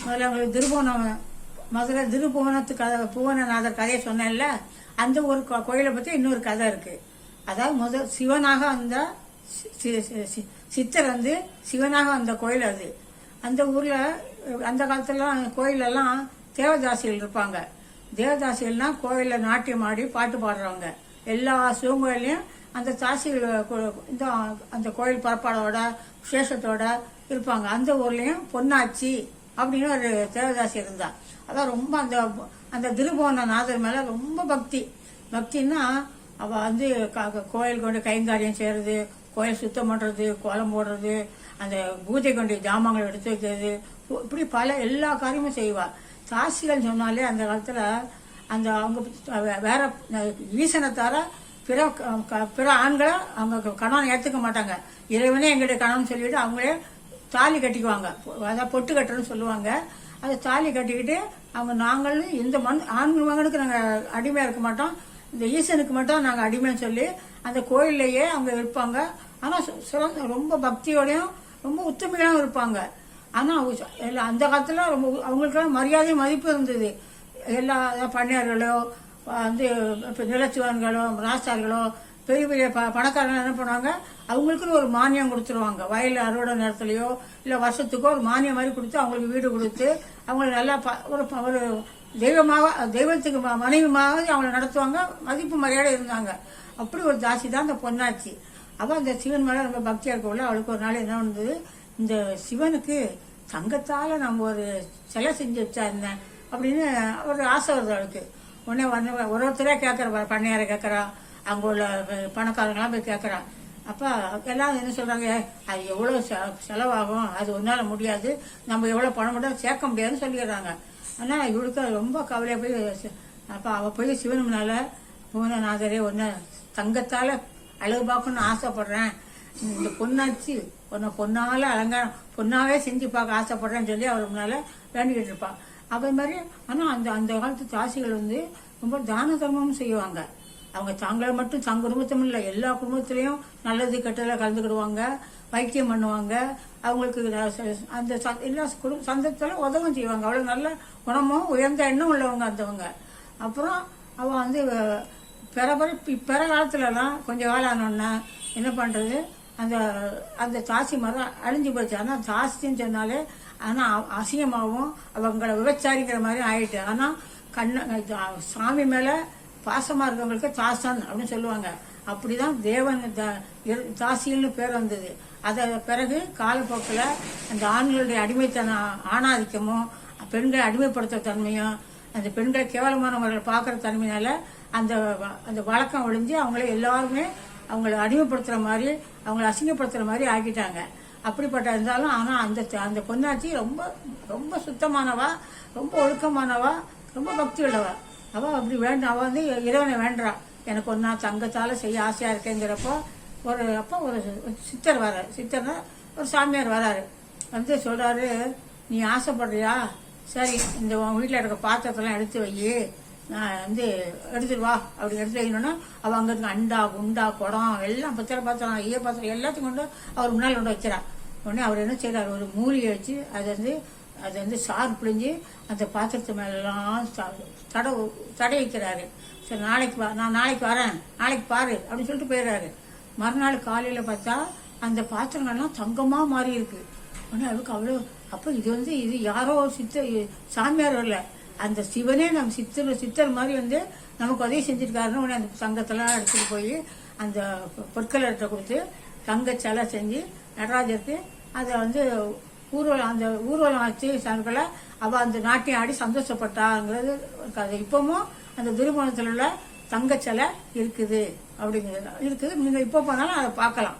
முதல்ல உங்களுக்கு திருபுவனம் முதல்ல திருபுவனத்து கதை புவனநாதர் கதையை சொன்னேன்ல அந்த ஒரு கோ- கோயிலை பற்றி இன்னொரு கதை இருக்குது அதாவது முதல் சிவனாக வந்த சி- சி- சி- சித்தர் வந்து சிவனாக வந்த கோயில் அது. அந்த ஊரில் அந்த காலத்துலலாம் கோயிலெல்லாம் தேவதாசிகள் இருப்பாங்க. தேவதாசிகள்னா கோயிலில் நாட்டியம் ஆடி பாட்டு பாடுறவங்க. எல்லா சிவங்கோயிலையும் அந்த தாசிகள் இந்த அந்த கோயில் பரப்பாடோட விசேஷத்தோட இருப்பாங்க. அந்த ஊர்லேயும் பொன்னாச்சி அப்படின்னு ஒரு தேவதாசி இருந்தா. அதான் ரொம்ப அந்த அந்த திருபுவன நாதர் மேல ரொம்ப பக்தி. பக்தின்னா அவ வந்து க- கோயில் கொண்டு கைங்காரியம் செய்யறது கோயில் சுத்தம் பண்றது கோலம் போடுறது அந்த பூஜை கொண்டு ஜாமான்கள் எடுத்து வைக்கிறது இப்படி பல எல்லா காரியமும் செய்வா. தாசிகள் சொன்னாலே அந்த காலத்துல அந்த அவங்க வேற ஈசனை பிற க- பிற ஆண்களை அவங்க கணவன் ஏத்துக்க மாட்டாங்க. இறைவனே எங்கிட்ட கணவன் சொல்லிட்டு அவங்களே தாலி கட்டிக்குவாங்க. அதாவது பொட்டு கட்டுறன்னு சொல்லுவாங்க. அதை தாலி கட்டிக்கிட்டு அவங்க நாங்களும் இந்த மண் ஆண்கள் மகனுக்கு நாங்கள் அடிமையாக இருக்க மாட்டோம். இந்த ஈசனுக்கு மட்டும் நாங்கள் அடிமைன்னு சொல்லி அந்த கோயில்லையே அவங்க இருப்பாங்க. ஆனால் சிறந்த ரொம்ப பக்தியோடையும் ரொம்ப உத்தமையாகவும் இருப்பாங்க. ஆனால் எல்லா அந்த காலத்தில் ரொம்ப அவங்களுக்கெல்லாம் மரியாதை மதிப்பு இருந்தது. எல்லா பண்ணையார்களோ வந்து இப்போ நிலச்சுவான்களோ ராசார்களோ பெரிய பெரிய ப பணக்காரங்க என்ன பண்ணுவாங்க? அவங்களுக்குன்னு ஒரு மானியம் கொடுத்துருவாங்க. வயல் அறுவடை நேரத்துலையோ இல்லை வருஷத்துக்கோ ஒரு மானியம் மாதிரி கொடுத்து அவங்களுக்கு வீடு கொடுத்து அவங்களுக்கு நல்லா ப- ஒரு ப- ஒரு தெய்வமாக தெய்வத்துக்கு ம- மனைவிமாக அவங்கள நடத்துவாங்க. மதிப்பு மரியாதை இருந்தாங்க. அப்படி ஒரு தாசி தான் அந்த பொன்னாச்சி அவள் அந்த சிவன் மேலே ரொம்ப பக்தியாக இருக்கவுள்ள அவளுக்கு ஒரு நாள் என்ன வந்தது? இந்த சிவனுக்கு தங்கத்தால் நம்ம ஒரு சிலை செஞ்சு வச்சா இருந்தேன் அப்படின்னு ஒரு ஆசை வருது அவளுக்கு. உடனே வந்து ஒரு ஒருத்தரே கேட்குற பண்ணையாரை கேட்குறா அங்கே உள்ள பணக்காரங்களாம் போய் கேட்குறான் அப்போ எல்லாம் என்ன சொல்கிறாங்க அது எவ்வளோ செ- செலவாகும்? அது ஒன்றால் முடியாது. நம்ம எவ்வளோ பணம் கூட சேர்க்க முடியாதுன்னு சொல்லிடுறாங்க. ஆனால் இவளுக்கு ரொம்ப கவலையாக போய் அப்போ அவள் போய் சிவனும்னால முன்னால் பூவனநாதரே ஒன்று தங்கத்தால் அழகு பார்க்கணும்னு ஆசைப்படுறேன். இந்த பொண்ணாச்சு உன்னை பொண்ணால அலங்காரம் பொண்ணாவே செஞ்சு பார்க்க ஆசைப்படுறேன்னு சொல்லி அவர் முன்னால வேண்டிக்கிட்டு இருப்பான் அதே மாதிரி ஆனா அந்த அந்த காலத்து தாசிகள் வந்து ரொம்ப தான தர்மமும் செய்வாங்க. அவங்க தாங்களை மட்டும் தங்க குடும்பத்தும் இல்லை எல்லா குடும்பத்திலையும் நல்லது கெட்டதில் கலந்துக்கிடுவாங்க வைத்தியம் பண்ணுவாங்க. அவங்களுக்கு அந்த எல்லா குடும்ப சந்தத்தில் உதவும் செய்வாங்க. அவ்வளோ நல்ல குணமும் உயர்ந்த எண்ணம் உள்ளவங்க அந்தவங்க. அப்புறம் அவன் வந்து பிற பிற பிற காலத்துலலாம் கொஞ்சம் காலம் ஆனோன்னா என்ன பண்ணுறது அந்த அந்த தாசி மரம் அழிஞ்சு போச்சு. ஆனால் தாசின்னு சொன்னாலே ஆனால் அசிங்கமாகவும் அவங்கள விபச்சாரிங்கிற மாதிரி ஆயிட்டு. ஆனால் கண்ண சாமி மேலே பாசமாக இருக்கவங்களுக்கு தாசன் அப்படின்னு சொல்லுவாங்க. அப்படிதான் தேவன் த- பேர் வந்தது. அத பிறகு காலப்போக்கில் அந்த ஆண்களுடைய அடிமைத்தன ஆணாதிக்கமும் பெண்களை அடிமைப்படுத்துற தன்மையும் அந்த பெண்களை கேவலமான முறையில் பார்க்குற தன்மையினால அந்த வ- அந்த வழக்கம் ஒழிஞ்சு அவங்கள எல்லாருமே அவங்கள அடிமைப்படுத்துற மாதிரி அவங்கள அசிங்கப்படுத்துற மாதிரி ஆக்கிட்டாங்க. அப்படிப்பட்ட இருந்தாலும் ஆனால் அந்த அந்த பொன்னாச்சி ரொம்ப ரொம்ப சுத்தமானவா ரொம்ப ஒழுக்கமானவா ரொம்ப பக்தி உள்ளவா அவ அப்படி வேண்டாம் அவ வந்து இறைவனை வேண்டா. எனக்கு ஒன்றா தங்கத்தால செய்ய ஆசையா இருக்கேங்கிறப்போ ஒரு அப்போ ஒரு சித்தர் வராரு சித்தர்னா ஒரு சாமியார் வராரு வந்து சொல்றாரு நீ ஆசைப்படுறியா? சரி இந்த உன் வீட்டில் இருக்க பாத்திரத்தெல்லாம் எடுத்து வை நான் வந்து எடுத்துட்டு வா. அப்படி எடுத்து வைக்கணும்னா அவள் அங்கே இருக்க அண்டா குண்டா குடம் எல்லாம் பத்திர பாத்திரம் ஈய பாத்திரம் எல்லாத்தையும் கொண்டு அவர் முன்னால் கொண்டு வைக்கிறார் உடனே அவர் என்ன செய்கிறார் ஒரு மூலியை வச்சு அதை வந்து அது வந்து சாறு பிழிஞ்சு அந்த பாத்திரத்து மேலெல்லாம் ச- தட தடை வைக்கிறாரு. சரி நாளைக்கு வா நான் நாளைக்கு வரேன். நாளைக்கு பாரு அப்படின்னு சொல்லிட்டு போயிடுறாரு. மறுநாள் காலையில் பார்த்தா அந்த பாத்திரங்கள்லாம் தங்கமாக மாறி இருக்கு உடனே அவளுக்கு அவ்வளோ அப்போ இது வந்து இது யாரோ சித்த சாமியார் வரல. அந்த சிவனே நம்ம சித்தர் சித்தர் மாதிரி வந்து நமக்கு உதவி செஞ்சுருக்காருன்னு உடனே அந்த தங்கத்தெல்லாம் எடுத்துகிட்டு போய் அந்த பொற்கலர்கிட்ட கொடுத்து தங்க சிலை செஞ்சு நடராஜருக்கு அதை வந்து ஊர்வலம் அந்த ஊர்வலம் வச்சு சங்களை அவ அந்த நாட்டியம் ஆடி சந்தோஷப்பட்டாங்கிறது ஒரு கதை இப்பவும் அந்த திருமணத்தில் உள்ள தங்கச்சலை இருக்குது அப்படிங்கிறது. இருக்குது. நீங்க இப்போ போனாலும் அதை பார்க்கலாம்.